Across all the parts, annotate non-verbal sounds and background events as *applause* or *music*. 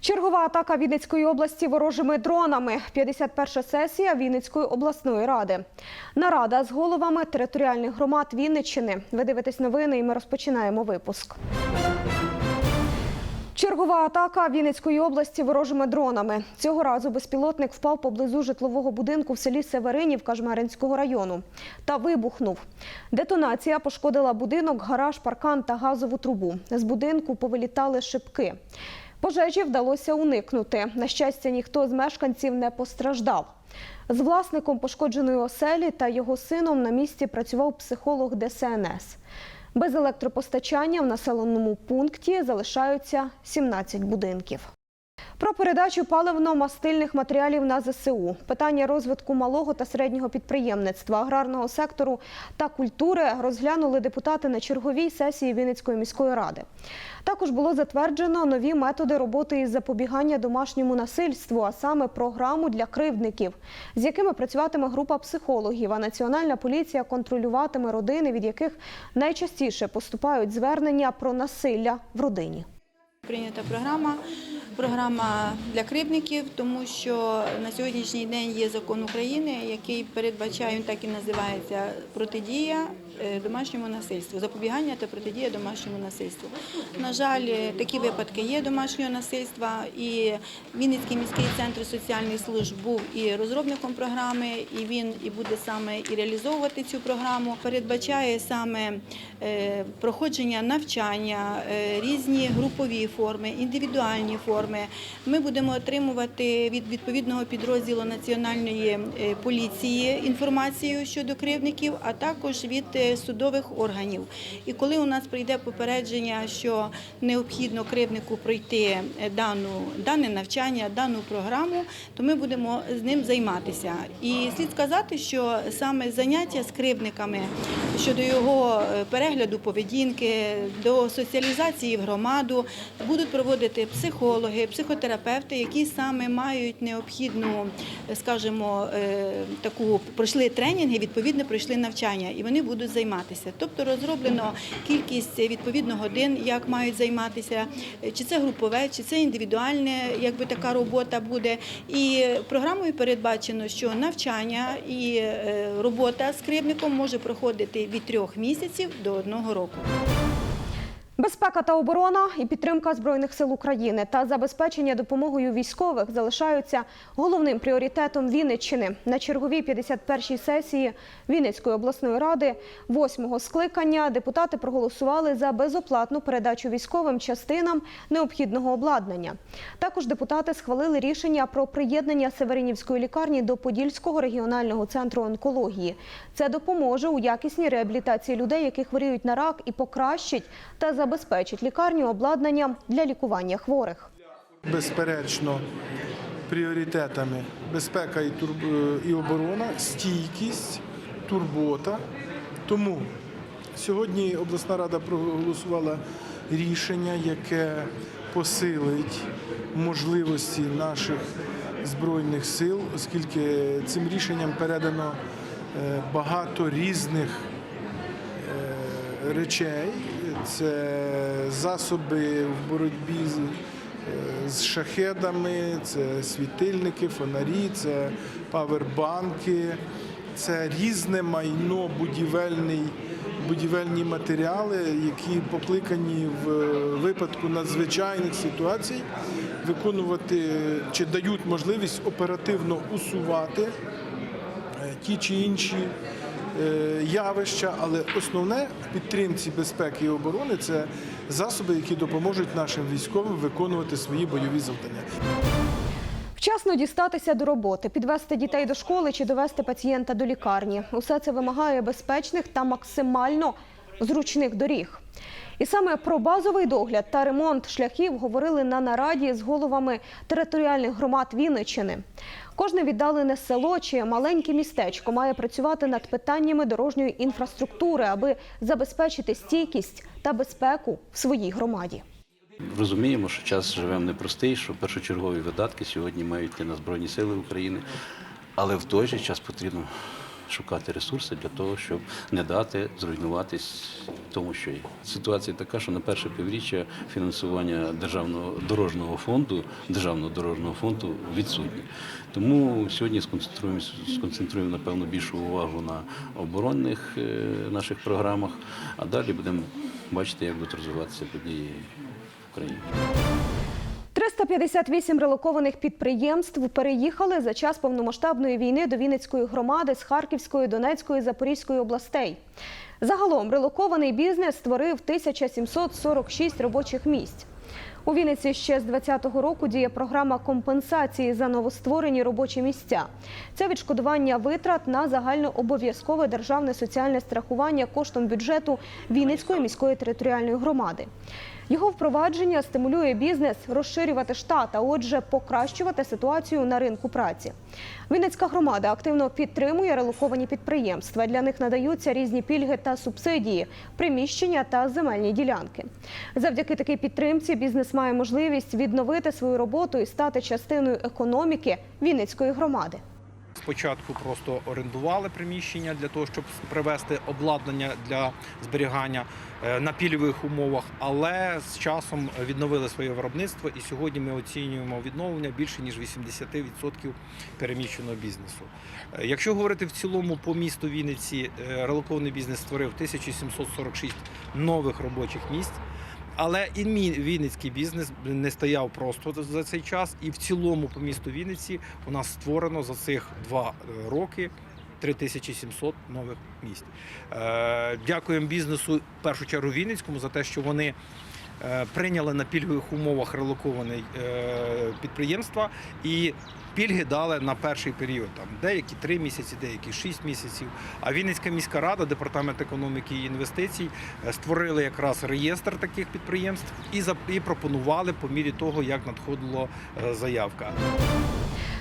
Чергова атака Вінницької області ворожими дронами. 51 сесія Вінницької обласної ради. Нарада з головами територіальних громад Вінниччини. Ви дивитесь новини, і ми розпочинаємо випуск. Чергова атака Вінницької області ворожими дронами. Цього разу безпілотник впав поблизу житлового будинку в селі Северинівка Жмеринського району та вибухнув. Детонація пошкодила будинок, гараж, паркан та газову трубу. З будинку повилітали шибки. Пожежі вдалося уникнути. На щастя, ніхто з мешканців не постраждав. З власником пошкодженої оселі та його сином на місці працював психолог ДСНС. Без електропостачання в населеному пункті залишаються 17 будинків. Про передачу паливно-мастильних матеріалів на ЗСУ, питання розвитку малого та середнього підприємництва, аграрного сектору та культури розглянули депутати на черговій сесії Вінницької міської ради. Також було затверджено нові методи роботи із запобігання домашньому насильству, а саме програму для кривдників, з якими працюватиме група психологів. А національна поліція контролюватиме родини, від яких найчастіше поступають звернення про насилля в родині. Прийнята програма, програма для крибників, тому що на сьогоднішній день є закон України, який передбачає, він так і називається протидія домашньому насильству, запобігання та протидія домашньому насильству. На жаль, е, такі випадки є домашнього насильства, і Вінницький міський центр соціальних служб був і розробником програми, і він і буде саме і реалізовувати цю програму. Передбачає саме е, проходження навчання, е, різні групові форми, індивідуальні форми. Ми будемо отримувати від відповідного підрозділу національної е, поліції інформацію щодо кривдників, а також від е, судових органів. І коли у нас прийде попередження, що необхідно кривднику пройти е, дану дане навчання, дану програму, то ми будемо з ним займатися. І слід сказати, що саме заняття з кривдниками щодо його е, перегляду поведінки, до соціалізації в громаду будуть проводити психологи, психотерапевти, які саме мають необхідну, е, скажімо, таку пройшли тренінги, відповідно пройшли навчання, і вони будуть займатися. Тобто розроблено кількість відповідно годин, як мають займатися, е, чи це групове, чи це індивідуальне, якби така робота буде. І програмою передбачено, що навчання і е, робота з кривдником може проходити від трьох місяців до одного року. Безпека та оборона і підтримка збройних сил України та забезпечення допомогою військових залишаються головним пріоритетом Вінниччини. На черговій 51-й сесії Вінницької обласної ради восьмого скликання депутати проголосували за безоплатну передачу військовим частинам необхідного обладнання. Також депутати схвалили рішення про приєднання Северинівської лікарні до Подільського регіонального центру онкології. Це допоможе у якісній реабілітації людей, які хворіють на рак, і покращить та забезпечить лікарню обладнанням для лікування хворих. безперечно пріоритетами безпека і, турб- і оборона, стійкість, турбота. Тому сьогодні обласна рада проголосувала рішення, яке посилить можливості наших збройних сил, оскільки цим рішенням передано е, багато різних е, речей. Це засоби в боротьбі з, е, з шахедами, це світильники, фонарі, це павербанки, це різне майно, будівельні матеріали, які покликані в випадку надзвичайних ситуацій виконувати чи дають можливість оперативно усувати е, ті чи інші явища, але основне в підтримці безпеки і оборони це засоби, які допоможуть нашим військовим виконувати свої бойові завдання. Вчасно дістатися до роботи, підвести дітей до школи чи довести пацієнта до лікарні. Усе це вимагає безпечних та максимально зручних доріг. І саме про базовий догляд та ремонт шляхів говорили на нараді з головами територіальних громад Вінниччини. Кожне віддалене село чи маленьке містечко має працювати над питаннями дорожньої інфраструктури, аби забезпечити стійкість та безпеку в своїй громаді. Розуміємо, що час живемо непростий, що першочергові видатки сьогодні мають йти на Збройні Сили України. Але в той же час потрібно шукати ресурси для того, щоб не дати зруйнуватись тому, що є. Ситуація така, що на перше півріччя фінансування державного дорожнього фонду, державного дорожнього фонду відсутнє. Тому сьогодні сконцентруємо, сконцентруємо напевно більшу увагу на оборонних е, наших програмах, а далі будемо бачити, як будуть розвиватися події в країні. 358 релокованих підприємств переїхали за час повномасштабної війни до Вінницької громади з Харківської, Донецької, Запорізької областей. Загалом релокований бізнес створив 1746 робочих місць. У Вінниці ще з 2020 року діє програма компенсації за новостворені робочі місця. Це відшкодування витрат на загальнообов'язкове державне соціальне страхування коштом бюджету Вінницької міської територіальної громади. Його впровадження стимулює бізнес розширювати штат, а отже, покращувати ситуацію на ринку праці. Вінницька громада активно підтримує релоковані підприємства. Для них надаються різні пільги та субсидії, приміщення та земельні ділянки. Завдяки такій підтримці бізнес має можливість відновити свою роботу і стати частиною економіки Вінницької громади. Спочатку просто орендували приміщення для того, щоб привезти обладнання для зберігання е, на пільових умовах, але з часом відновили своє виробництво, і сьогодні ми оцінюємо відновлення більше ніж 80% переміщеного бізнесу. Е, Якщо говорити в цілому по місту Вінниці, е, релокований бізнес створив 1746 нових робочих місць. Але і мій Вінницький бізнес не стояв просто за цей час. І в цілому по місту Вінниці у нас створено за цих два е, роки 3700 нових місць. Е, Дякуємо бізнесу в першу чергу Вінницькому за те, що вони е, прийняли на пільгових умовах релоковане е, підприємства і пільги дали на перший період. Там деякі три місяці, деякі шість місяців. А Вінницька міська рада, департамент економіки і інвестицій е, створили якраз реєстр таких підприємств і і пропонували по мірі того, як надходила е, заявка.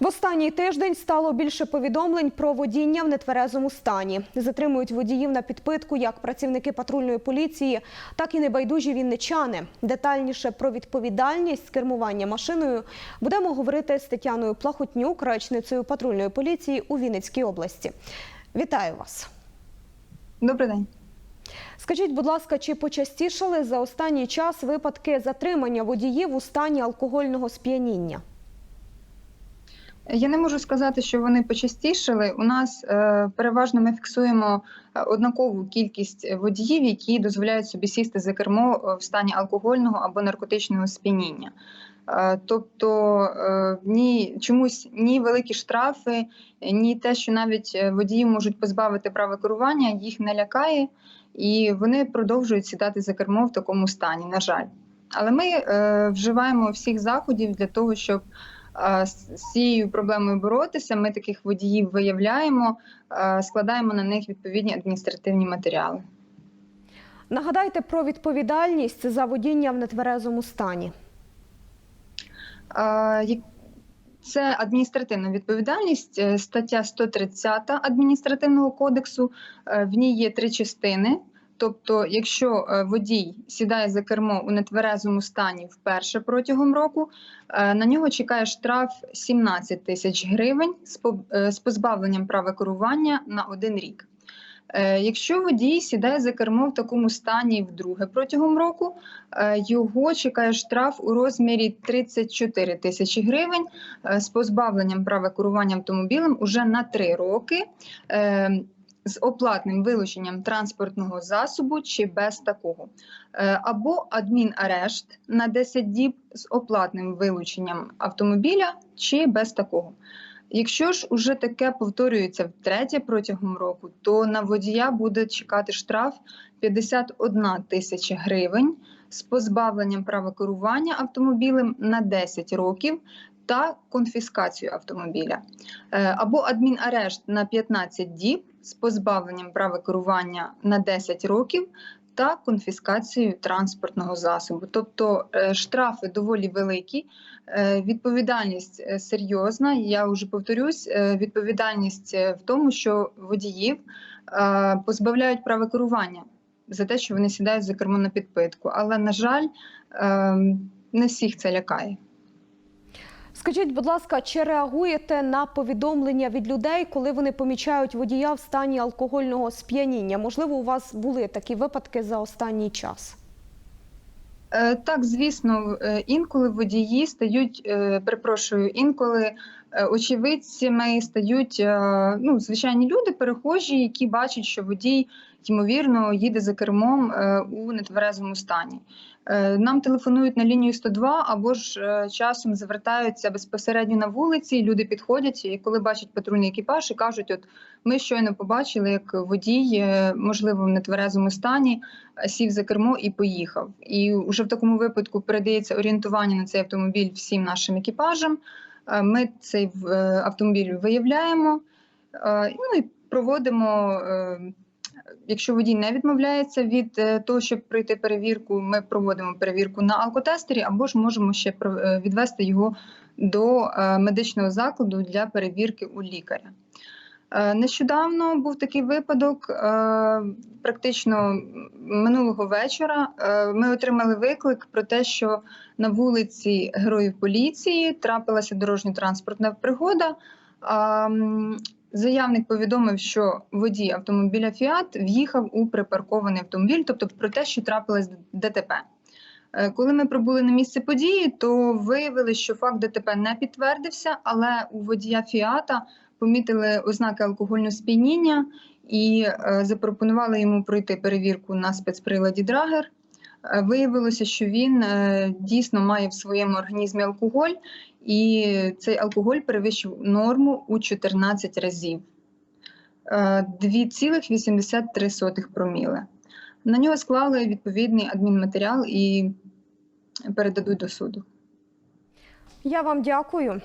В останній тиждень стало більше повідомлень про водіння в нетверезому стані. Затримують водіїв на підпитку як працівники патрульної поліції, так і небайдужі вінничани. Детальніше про відповідальність з кермування машиною будемо говорити з Тетяною Плахотнюк, речницею патрульної поліції у Вінницькій області. Вітаю вас! Добрий день. Скажіть, будь ласка, чи почастішали за останній час випадки затримання водіїв у стані алкогольного сп'яніння? Я не можу сказати, що вони почастішали. У нас е, переважно ми фіксуємо е, однакову кількість водіїв, які дозволяють собі сісти за кермо е, в стані алкогольного або наркотичного сп'яніння. Е, тобто е, ні чомусь ні великі штрафи, ні те, що навіть е, водії можуть позбавити права керування, їх не лякає, і вони продовжують сідати за кермо в такому стані. На жаль, але ми е, вживаємо всіх заходів для того, щоб з цією проблемою боротися. Ми таких водіїв виявляємо, складаємо на них відповідні адміністративні матеріали. Нагадайте про відповідальність за водіння в нетверезому стані. Це адміністративна відповідальність, е, стаття 130 адміністративного кодексу. Е, В ній є три частини. Тобто, якщо е, водій сідає за кермо у нетверезому стані вперше протягом року, е, на нього чекає штраф 17 тисяч гривень е, з позбавленням права керування на один рік. Якщо водій сідає за кермо в такому стані вдруге протягом року, його чекає штраф у розмірі 34 тисячі гривень з позбавленням права керування автомобілем уже на 3 роки. З оплатним вилученням транспортного засобу чи без такого, Е, або адмінарешт на 10 діб з оплатним вилученням автомобіля чи без такого. Якщо ж уже таке повторюється втретє протягом року, то на водія буде чекати штраф 51 тисяча гривень з позбавленням права керування автомобілем на 10 років та конфіскацію автомобіля, Е, або адмінарешт на 15 діб з позбавленням права керування на 10 років. Та конфіскацією транспортного засобу, тобто е, штрафи доволі великі, е, відповідальність серйозна. Я вже повторюсь, відповідальність в тому, що водіїв позбавляють права керування за те, що вони сідають за кермо на підпитку. Але на жаль, е, не всіх це лякає. Скажіть, будь ласка, чи реагуєте на повідомлення від людей, коли вони помічають водія в стані алкогольного сп'яніння? Можливо, у вас були такі випадки за останній час? Е, Так, звісно, е, інколи водії стають, е, перепрошую, інколи очевидцями стають ну, звичайні люди, перехожі, які бачать, що водій ймовірно їде за кермом у нетверезому стані. Е, Нам телефонують на лінію 102 або ж е, часом звертаються безпосередньо на вулиці. Люди підходять, і коли бачать патрульний екіпаж, і кажуть: от ми щойно побачили, як водій, е, можливо, в нетверезому стані сів за кермо і поїхав. І вже в такому випадку передається орієнтування на цей автомобіль всім нашим екіпажам. Ми цей автомобіль виявляємо ну і проводимо. Якщо водій не відмовляється від е, того, щоб пройти перевірку, ми проводимо перевірку на алкотестері, або ж можемо ще е, відвести його до е, медичного закладу для перевірки у лікаря. Нещодавно був такий випадок. Практично минулого вечора ми отримали виклик про те, що на вулиці Героїв поліції трапилася дорожньо-транспортна пригода. Заявник повідомив, що водій автомобіля Фіат в'їхав у припаркований автомобіль, тобто про те, що трапилось ДТП. Коли ми прибули на місце події, то виявили, що факт ДТП не підтвердився, але у водія Фіата помітили ознаки алкогольного сп'яніння і запропонували йому пройти перевірку на спецприладі Драгер. Виявилося, що він дійсно має в своєму організмі алкоголь, і цей алкоголь перевищив норму у 14 разів. Е, 2,83 проміли. На нього склали відповідний адмінматеріал і передадуть до суду. Я вам дякую.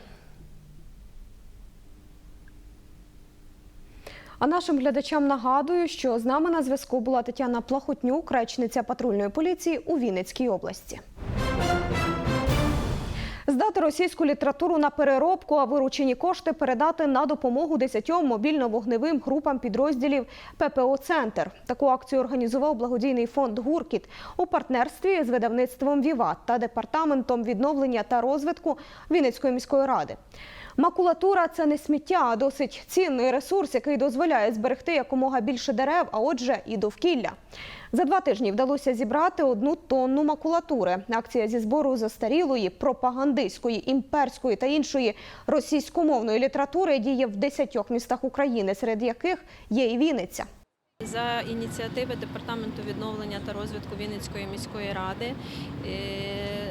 А нашим глядачам нагадую, що з нами на зв'язку була Тетяна Плахотнюк, речниця патрульної поліції у Вінницькій області. Здати російську літературу на переробку, а виручені кошти передати на допомогу 10 мобільно-вогневим групам підрозділів ППО Центр. Таку акцію організував благодійний фонд Гуркіт у партнерстві з видавництвом Віват та департаментом відновлення та розвитку Вінницької міської ради. Макулатура це не сміття, а досить цінний ресурс, який дозволяє зберегти якомога більше дерев, а отже, і довкілля. За два тижні вдалося зібрати одну тонну макулатури. Акція зі збору застарілої, пропагандистської, імперської та іншої російськомовної літератури діє в 10 містах України, серед яких є і Вінниця. За ініціативи департаменту відновлення та розвитку Вінницької міської ради, е,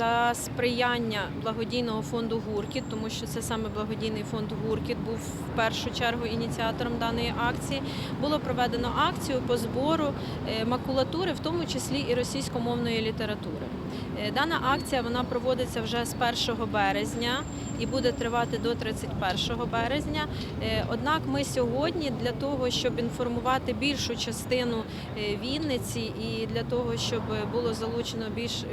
за сприяння благодійного фонду Гуркіт, тому що це саме благодійний фонд Гуркіт був в першу чергу ініціатором даної акції. Було проведено акцію по збору е, макулатури, в тому числі і російськомовної літератури. Е, Дана акція вона проводиться вже з 1 березня і буде тривати до 31 березня. Е, Однак ми сьогодні для того, щоб інформувати більшу частину Вінниці і для того, щоб було залучено більш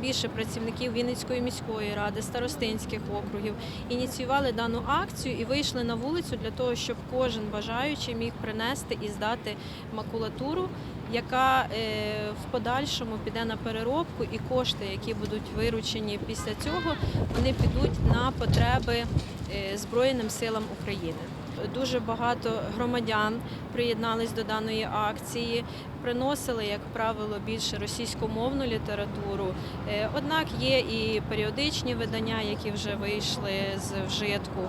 Більше працівників Вінницької міської ради, старостинських округів ініціювали дану акцію і вийшли на вулицю для того, щоб кожен бажаючий міг принести і здати макулатуру, яка е, в подальшому піде на переробку, і кошти, які будуть виручені після цього, вони підуть на потреби е, Збройним силам України. Дуже багато громадян приєднались до даної акції, приносили, як правило, більше російськомовну літературу. Е, Однак є і періодичні видання, які вже вийшли з вжитку.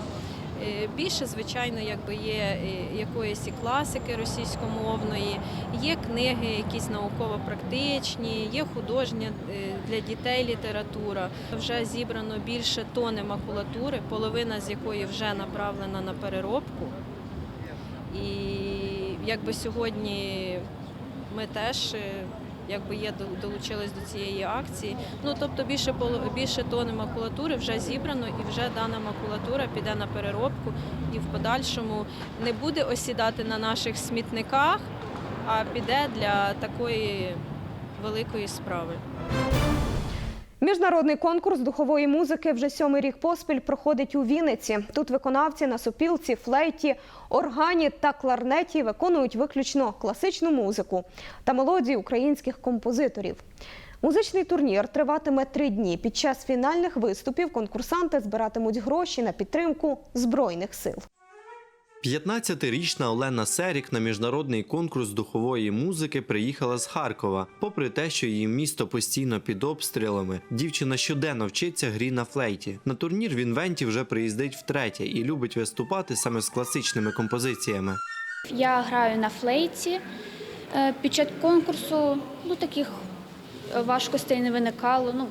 Е, Більше, звичайно, якби є е, якоїсь і класики російськомовної, є книги, якісь науково-практичні, є художня е, для дітей література. Вже зібрано більше тони макулатури, половина з якої вже направлена на переробку. І якби сьогодні ми теж. Якби є дол- долучились до цієї акції. Ну тобто більше більше тони макулатури вже зібрано, і вже дана макулатура піде на переробку і в подальшому не буде осідати на наших смітниках, а піде для такої великої справи. Міжнародний конкурс духової музики вже сьомий рік поспіль проходить у Вінниці. Тут виконавці на сопілці, флейті, органі та кларнеті виконують виключно класичну музику та мелодії українських композиторів. Музичний турнір триватиме три дні. Під час фінальних виступів конкурсанти збиратимуть гроші на підтримку збройних сил. 15-річна Олена Серік на міжнародний конкурс духової музики приїхала з Харкова. Попри те, що її місто постійно під обстрілами, дівчина щоденно вчиться грі на флейті. На турнір в інвенті вже приїздить втретє і любить виступати саме з класичними композиціями. Я граю на флейті. Е, Під час конкурсу ну, таких е, важкостей не виникало. Ну,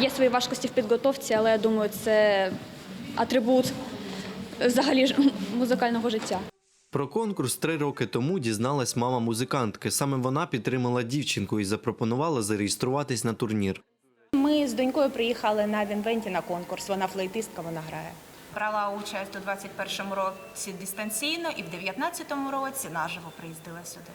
є свої важкості в підготовці, але я думаю, це атрибут взагалі ж музикального життя. Про конкурс три роки тому дізналась мама музикантки. Саме вона підтримала дівчинку і запропонувала зареєструватись на турнір. Ми з донькою приїхали на Вінвенті на конкурс. Вона флейтистка, вона грає. Брала участь у 21-му році дистанційно і в 19-му році наживо приїздила сюди.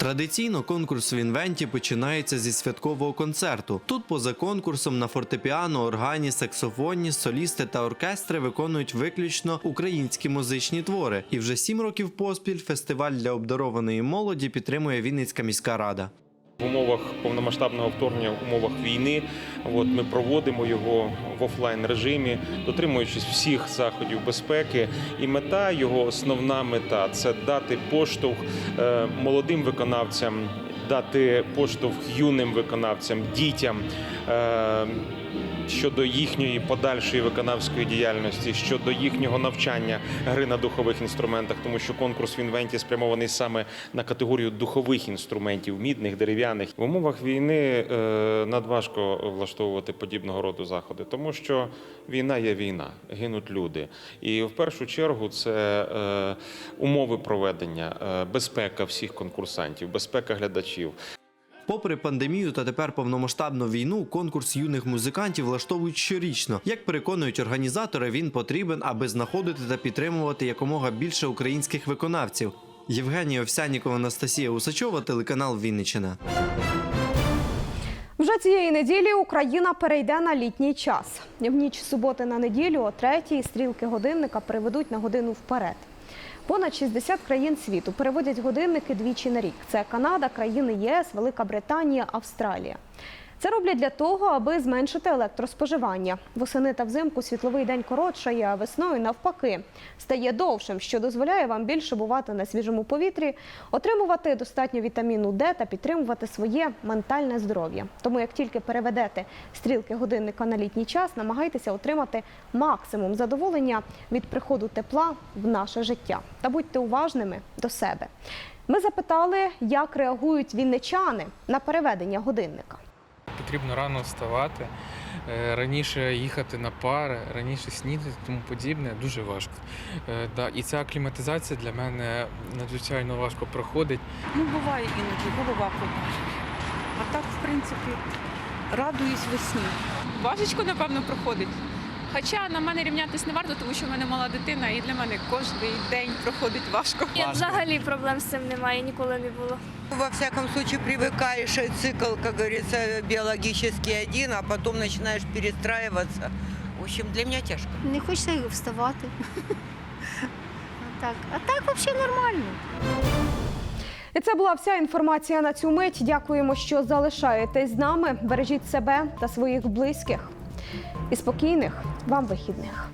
Традиційно конкурс в інвенті починається зі святкового концерту. Тут, поза конкурсом, на фортепіано, органі, саксофоні, солісти та оркестри виконують виключно українські музичні твори. І вже сім років поспіль фестиваль для обдарованої молоді підтримує Вінницька міська рада. В умовах повномасштабного вторгнення, в умовах війни, от ми проводимо його в офлайн режимі, дотримуючись всіх заходів безпеки. І мета його основна мета це дати поштовх е, молодим виконавцям, дати поштовх юним виконавцям, дітям. Щодо їхньої подальшої виконавської діяльності, щодо їхнього навчання гри на духових інструментах, тому що конкурс в інвенті спрямований саме на категорію духових інструментів, мідних, дерев'яних. В умовах війни е, надважко влаштовувати подібного роду заходи, тому що війна є війна, гинуть люди. І в першу чергу це е, умови проведення, е, безпека всіх конкурсантів, безпека глядачів. Попри пандемію та тепер повномасштабну війну, конкурс юних музикантів влаштовують щорічно. Як переконують організатори, він потрібен, аби знаходити та підтримувати якомога більше українських виконавців. Євгенія Овсянікова, Анастасія Усачова, телеканал Вінниччина. Вже цієї неділі Україна перейде на літній час. В ніч суботи на неділю о третій стрілки годинника переведуть на годину вперед. Понад 60 країн світу переводять годинники двічі на рік. Це Канада, країни ЄС, Велика Британія, Австралія. Це роблять для того, аби зменшити електроспоживання. Восени та взимку світловий день коротшає, а весною навпаки стає довшим, що дозволяє вам більше бувати на свіжому повітрі, отримувати достатньо вітаміну Д та підтримувати своє ментальне здоров'я. Тому як тільки переведете стрілки годинника на літній час, намагайтеся отримати максимум задоволення від приходу тепла в наше життя та будьте уважними до себе. Ми запитали, як реагують вінничани на переведення годинника. Потрібно рано вставати, е, раніше їхати на пари, раніше снідати, тому подібне дуже важко. Е, і ця акліматизація для мене надзвичайно важко проходить. Ну, буває іноді, голова болить. А так, в принципі, радуюсь весні. Важечко, напевно, проходить. Хоча на мене рівнятись не варто, тому що в мене мала дитина, і для мене кожен день проходить важко. Я Взагалі проблем з цим немає, ніколи не було. Во всяком случае, привыкаешь, и цикл, как говорится, биологический один, а потом начинаешь перестраиваться. В общем, для меня тяжко. Не хочеться вставати. *laughs* Так, а так взагалі нормально. І це була вся інформація на цю мить. Дякуємо, що залишаєтесь з нами. Бережіть себе та своїх близьких. І спокійних вам вихідних.